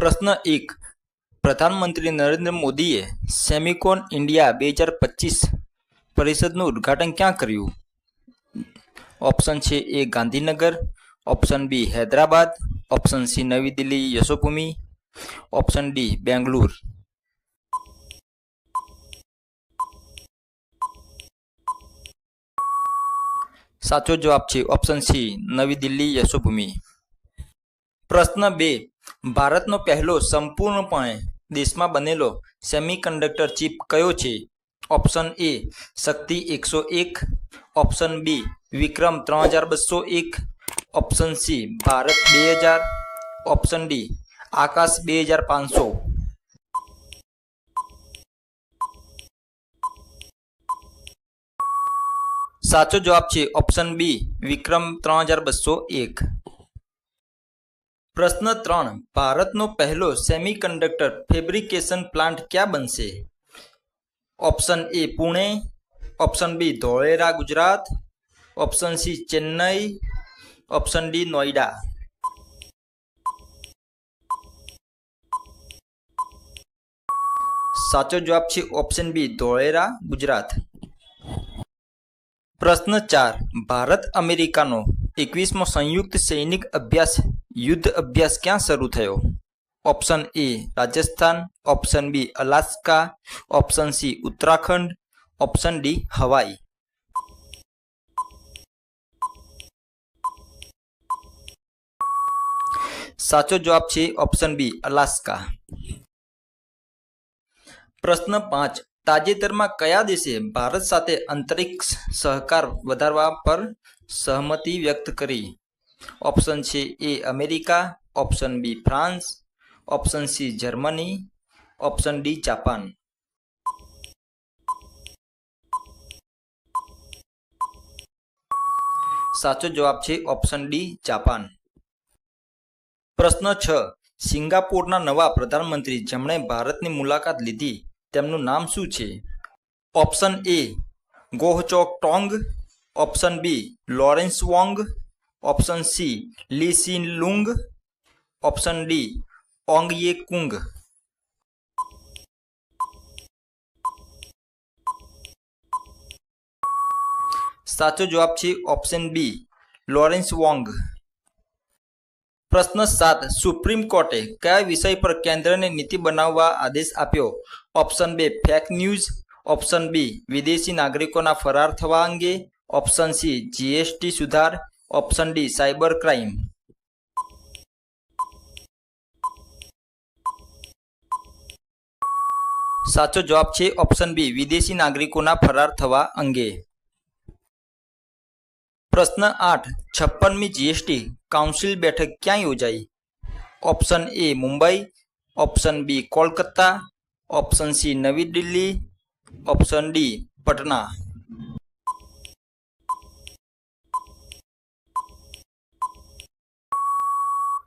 પ્રશ્ન એક. પ્રધાનમંત્રી નરેન્દ્ર મોદીએ સેમિકોન ઇન્ડિયા બે હજાર પચીસ પરિષદનું ઉદ્ઘાટન ક્યાં કર્યું? ઓપ્શન છે A Gandhinagar, option B Hyderabad, option C નવી દિલ્હી યશોભૂમિ, ઓપ્શન ડી બેંગલુર. સાચો જવાબ છે ઓપ્શન સી નવી દિલ્હી યશોભૂમિ. પ્રશ્ન બે. ભારતનો પહેલો સંપૂર્ણપણે દેશમાં બનેલો સેમિકન્ડક્ટર ચિપ કયો છે? ઓપ્શન એ શક્તિ એકસો એક. ઓપ્શન બી વિક્રમ ત્રણ હજાર બસો એક. ઓપ્શન સી ભારત બે હજાર. ઓપ્શન ડી આકાશ બે હજાર પાંચસો. સાચો જવાબ છે ઓપ્શન બી વિક્રમ ત્રણ હજાર બસો એક. પ્રશ્ન ત્રણ. ભારતનો પહેલો સેમિકન્ડક્ટર ફેબ્રિકેશન પ્લાન્ટ ક્યાં બનશે? Option A Pune, option B Dholera, Gujarat, option C Chennai, option D Noida. સાચો જવાબ છે ઓપ્શન બી ધોળેરા, ગુજરાત. પ્રશ્ન ચાર. ભારત અમેરિકાનો એકવીસમો સંયુક્ત સૈનિક અભ્યાસ યુદ્ધ અભ્યાસ ક્યાં શરૂ થયો? Option A Rajasthan, option B Alaska, option C Uttarakhand, option D Hawaii. સાચો જવાબ છે ઓપ્શન બી અલાસ્કા. પ્રશ્ન પાંચ. તાજેતરમાં કયા દેશે ભારત સાથે અંતરિક્ષ સહકાર વધારવા પર સહમતિ વ્યક્ત કરી? ઓપ્શન છે A America option B France option C Germany option D Japan સાચો જવાબ છે ઓપ્શન ડી જાપાન પ્રશ્ન છ. સિંગાપોરના નવા પ્રધાનમંત્રી જેમણે ભારતની મુલાકાત લીધી, તેમનું નામ શું છે? Option A Goh Chok Tong option B Lawrence Wong option C Lee Hsien Loong option D Ong Ye Kung સાચો જવાબ છે ઓપ્શન બી લોરેન્સ વોંગ પ્રશ્ન સાત સુપ્રીમ કોર્ટે કયા વિષય પર કેન્દ્રને નીતિ બનાવવા આદેશ આપ્યો? ઓપ્શન બે ફેક ન્યૂઝ ઓપ્શન બી વિદેશી નાગરિકોના ફરાર થવા અંગે. ઓપ્શન સી જીએસટી સુધાર. ઓપ્શન ડી સાયબર ક્રાઇમ સાચો જવાબ છે ઓપ્શન બી વિદેશી નાગરિકોના ફરાર થવા અંગે. પ્રશ્ન આઠ, છપ્પનમી જીએસટી કાઉન્સિલ બેઠક ક્યાં યોજાઈ? Option A Mumbai. Option B Kolkata. Option C નવી દિલ્હી. Option D Patna.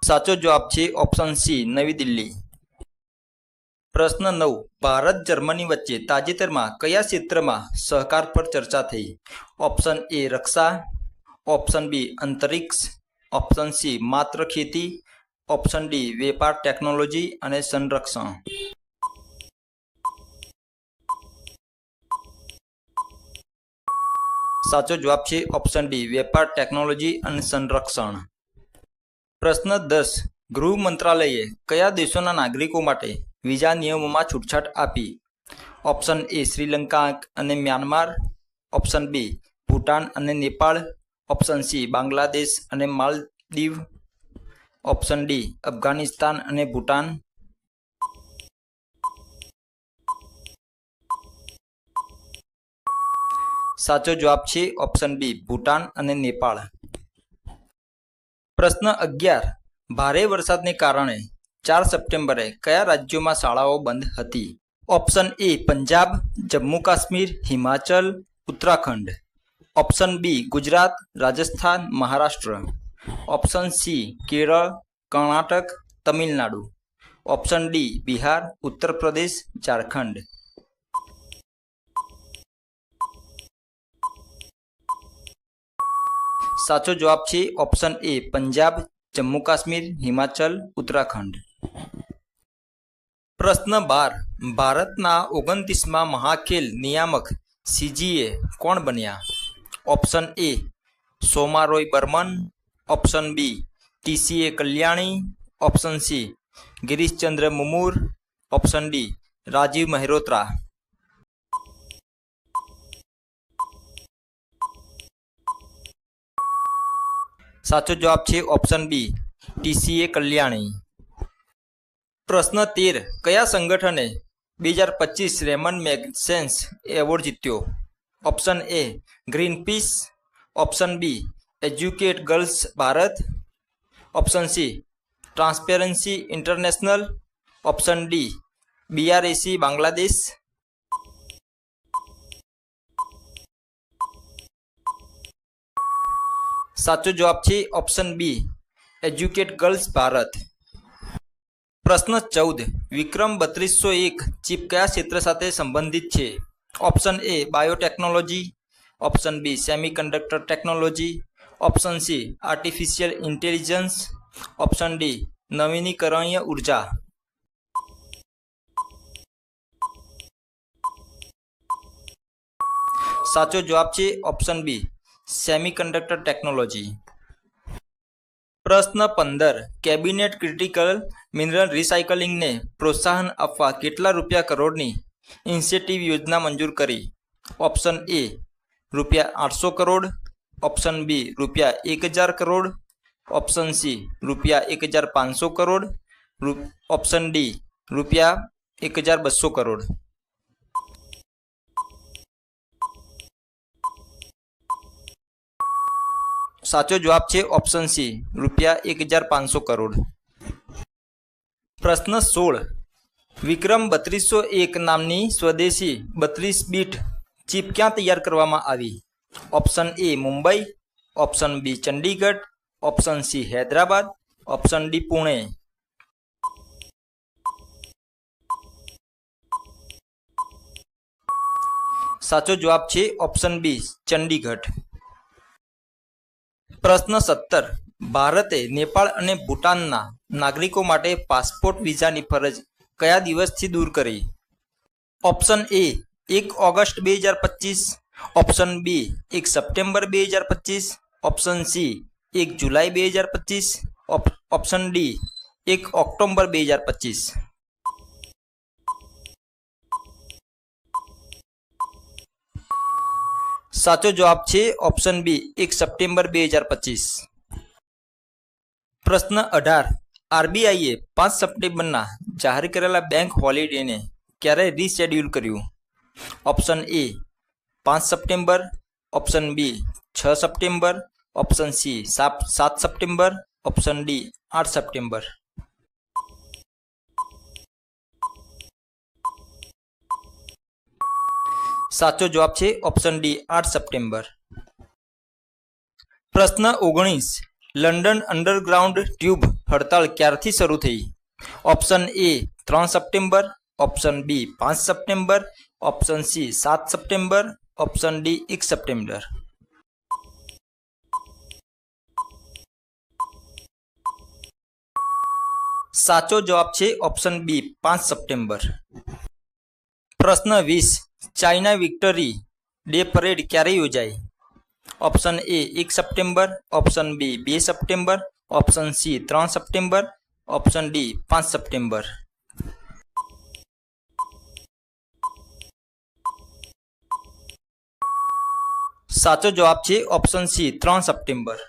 સાચો જવાબ છે ઓપ્શન સી નવી દિલ્હી. પ્રશ્ન નવ, ભારત જર્મની વચ્ચે તાજેતરમાં કયા ક્ષેત્રમાં સહકાર પર ચર્ચા થઈ? Option A Raksha. Option B અંતરિક્ષ. ઓપ્શન સી માત્ર ખેતી. ઓપ્શન ડી વેપાર ટેકનોલોજી અને સંરક્ષણ. સાચો જવાબ છે ઓપ્શન ડી વેપાર ટેકનોલોજી અને સંરક્ષણ. પ્રશ્ન દસ. ગૃહ મંત્રાલયે કયા દેશોના નાગરિકો માટે વિઝા નિયમોમાં છૂટછાટ આપી? ઓપ્શન એ શ્રીલંકા અને મ્યાનમાર. ઓપ્શન બી ભૂટાન અને નેપાળ. ઓપ્શન સી બાંગ્લાદેશ અને માલદીવ. ઓપ્શન ડી અફઘાનિસ્તાન અને ભૂટાન. સાચો જવાબ છે ઓપ્શન બી ભૂટાન અને નેપાળ. પ્રશ્ન અગિયાર. ભારે વરસાદને કારણે ચાર સપ્ટેમ્બરે કયા રાજ્યોમાં શાળાઓ બંધ હતી? Option A Punjab, Jammu Kashmir, Himachal, Uttarakhand. Option B Gujarat, Rajasthan, Maharashtra. Option C Kerala, Karnataka, Tamil Nadu. Option D Bihar Uttar Pradesh Jharkhand. સાચો જવાબ છે ઓપ્શન એ પંજાબ, જમ્મુ કાશ્મીર, હિમાચલ, ઉત્તરાખંડ. પ્રશ્ન બાર, ભારતના ઓગણત્રીસમાં મહાખેલ નિયામક સીજીએ કોણ બન્યા? Option A Somaroy Burman option B TCA Kalyani option C Girishchandra Murmu option D Rajiv Mehrotra. સાચો જવાબ છે ઓપ્શન બી ટીસીએ કલ્યાણી. પ્રશ્ન તેર, કયા સંગઠને બે હજાર પચીસ રેમન મેગસેન્સ એવોર્ડ જીત્યો? Option A green peace option B educate girls Bharat option C transparency international option D BRAC Bangladesh સાચો જવાબ છે option B educate girls Bharat. પ્રશ્ન ચૌદ, વિક્રમ બત્રીસો એક, ચીપ કયા ક્ષેત્ર સાથે સંબંધિત છે? Option A biotechnology option B semiconductor technology option C artificial intelligence option D નવીનીકરણીય ઊર્જા. સાચો જવાબ છે ઓપ્શન બી સેમિકન્ડક્ટર ટેકનોલોજી પ્રશ્ન પંદર. કેબિનેટ ક્રિટિકલ મિનરલ રિસાયકલિંગને પ્રોત્સાહન આપવા કેટલા રૂપિયા કરોડની ઇન્સેટિવ યોજના મંજૂર કરી? ઓપ્શન એ, રૂપિયા આઠસો કરોડ. ઓપ્શન બી, રૂપિયા એક હજાર કરોડ. ઓપ્શન સી, રૂપિયા એક હજાર પાંચસો કરોડ. ઓપ્શન ડી, રૂપિયા એક હજાર બસો કરોડ. સાચો જવાબ છે ઓપ્શન સી રૂપિયા એક હજાર પાંચસો કરોડ. પ્રશ્ન સોળ. વિક્રમ બત્રીસો એક નામની સ્વદેશી બત્રીસ બીટ ચીપ ક્યાં તૈયાર કરવામાં આવી? Option A Mumbai option B Chandigarh option C Hyderabad option D Pune. સાચો જવાબ છે ઓપ્શન બી ચંડીગઢ. પ્રશ્ન સત્તર. ભારતે નેપાળ અને ભૂટાનના નાગરિકો માટે પાસપોર્ટ વિઝાની ફરજ કયા દિવસથી દૂર કરી? ઓપ્શન એ, એક ઓગસ્ટ બે હજાર પચીસ. ઓપ્શન બી, એક સપ્ટેમ્બર બે હજાર પચીસ. ઓપ્શન સી, એક જુલાઈ બે હજાર પચીસ. ઓપ્શન ડી, એક ઓક્ટોબર બે હજાર પચીસ. સાચો જવાબ છે ઓપ્શન બી એક સપ્ટેમ્બર બે હજાર પચીસ પ્રશ્ન અઢાર આરબીઆઈએ પાંચ સપ્ટેમ્બરના જાહેર કરેલા બેંક હોલિડેને ક્યારે રીશેડ્યુલ કર્યું ઓપ્શન એ પાંચ સપ્ટેમ્બર ઓપ્શન બી છ સપ્ટેમ્બર ઓપ્શન સી સાત સાત સપ્ટેમ્બર ઓપ્શન ડી આઠ સપ્ટેમ્બર સાચો જવાબ છે ઓપ્શન ડી આઠ સપ્ટેમ્બર. પ્રશ્ન ઓગણીસ, લંડન અંડરગ્રાઉન્ડ ટ્યુબ હડતાળ ક્યારથી શરૂ થઈ? ઓપ્શન એ ત્રણ સપ્ટેમ્બર ઓપ્શન બી પાંચ સપ્ટેમ્બર ઓપ્શન સી સાત સપ્ટેમ્બર ઓપ્શન ડી એક સપ્ટેમ્બર. સાચો જવાબ છે ઓપ્શન બી પાંચ સપ્ટેમ્બર. પ્રશ્ન વીસ ચાઇના વિક્ટરી ડે પરેડ ક્યારે યોજાઈ ઓપ્શન એ એક સપ્ટેમ્બર ઓપ્શન બી બે સપ્ટેમ્બર ઓપ્શન સી ત્રણ સપ્ટેમ્બર ઓપ્શન ડી પાંચ સપ્ટેમ્બર સાચો જવાબ છે ઓપ્શન સી ત્રણ સપ્ટેમ્બર